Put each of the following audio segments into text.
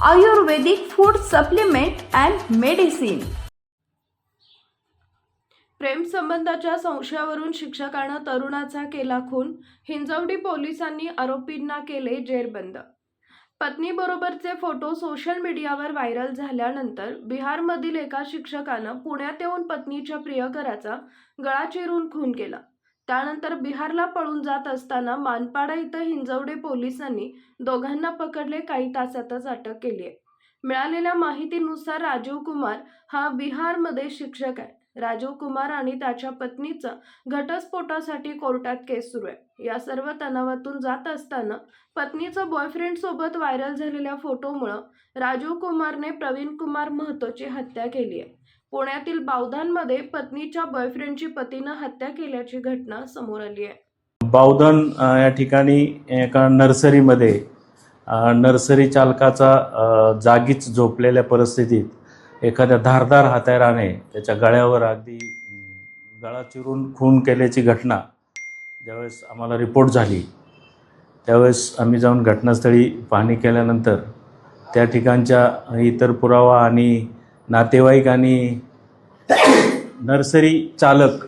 Ayurvedic food supplement and medicine प्रेमसंबंधाच्या संशयावरून शिक्षकानं तरुणाचा केला खून. हिंजवडी पोलिसांनी आरोपींना केले जेरबंद. पत्नीबरोबरचे फोटो सोशल मीडियावर व्हायरल झाल्यानंतर बिहारमधील एका शिक्षकानं पुण्यात येऊन पत्नीच्या प्रियकराचा गळा चिरून खून केला. त्यानंतर बिहारला पळून जात असताना मानपाडा इथं हिंजवडे पोलिसांनी दोघांना पकडले काही तासातच अटक केली आहे. मिळालेल्या माहितीनुसार राजीव कुमार हा बिहारमध्ये शिक्षक आहे. राजीव कुमार आणि त्याच्या पत्नीचा घटस्फोटासाठी कोर्टात केस सुरू आहे. या सर्व तणावातून जात असताना पत्नीचं बॉयफ्रेंड सोबत व्हायरल झालेल्या फोटोमुळं राजीव कुमारने प्रवीण कुमार महतोची हत्या केली आहे. पुण्यातील बावधानमध्ये पत्नीच्या बॉयफ्रेंडची पतीनं हत्या केल्याची घटना समोर आली आहे. बावधन या ठिकाणी एका नर्सरीमध्ये नर्सरी चालकाचा जागीच झोपलेल्या परिस्थितीत एखाद्या धारदार हाताराने त्याच्या गळ्यावर अगदी गळा चिरून खून केल्याची घटना ज्यावेळेस आम्हाला रिपोर्ट झाली त्यावेळेस आम्ही जाऊन घटनास्थळी पाहणी केल्यानंतर त्या ठिकाणच्या इतर पुरावा आणि नातेवाईक आणि नर्सरी चालक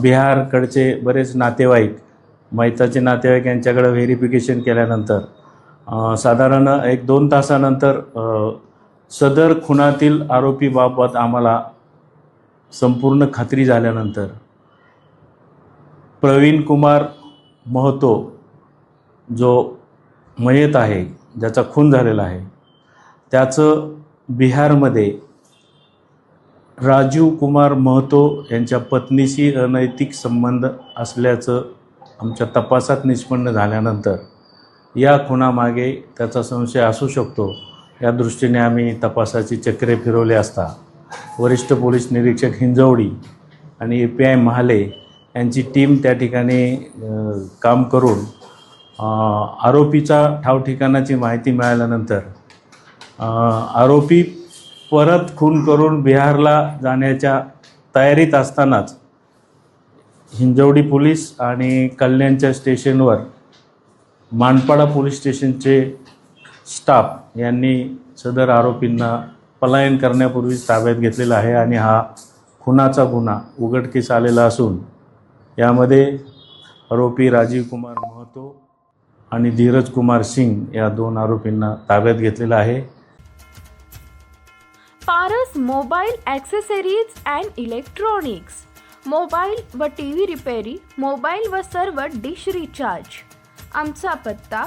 बिहारकडचे बरेच नातेवाईक मैताचे नातेवाईक यांच्याकडं व्हेरिफिकेशन केल्यानंतर साधारण एक दोन तासानंतर सदर खुनातील आरोपीबाबत आम्हाला संपूर्ण खात्री झाल्यानंतर प्रवीण कुमार महतो जो मयत आहे ज्याचा खून झालेला आहे त्याचं बिहारमध्ये राजीव कुमार महतो यांच्या पत्नीशी अनैतिक संबंध असल्याचं आमच्या तपासात निष्पन्न झाल्यानंतर या खुनामागे त्याचा संशय असू शकतो. या दृष्टीने आम्ही तपासाची चक्रे फिरवले असता. वरिष्ठ पोलीस निरीक्षक हिंजवडी आणि ए पी आय महाले यांची टीम त्या ठिकाणी काम करून आरोपीचा ठावठिकाणाची माहिती मिळाल्यानंतर आरोपी परत खून करून बिहारला जाण्याच्या तयारीत असतानाच हिंजवडी पोलीस आणि कल्याणच्या स्टेशनवर मानपाडा पोलीस स्टेशनचे स्टाफ यांनी सदर आरोपींना पलायन करण्यापूर्वीच ताब्यात घेतलेला आहे आणि हा खुनाचा गुन्हा उघडकीस आलेला असून यामध्ये आरोपी राजीव कुमार महतो आणि धीरज कुमार सिंग या दोन आरोपींना ताब्यात घेतलेला आहे. Paras mobile accessories and electronics. Mobile व टी व्ही रिपेरी मोबाईल व सर्व डिश रिचार्ज. आमचा पत्ता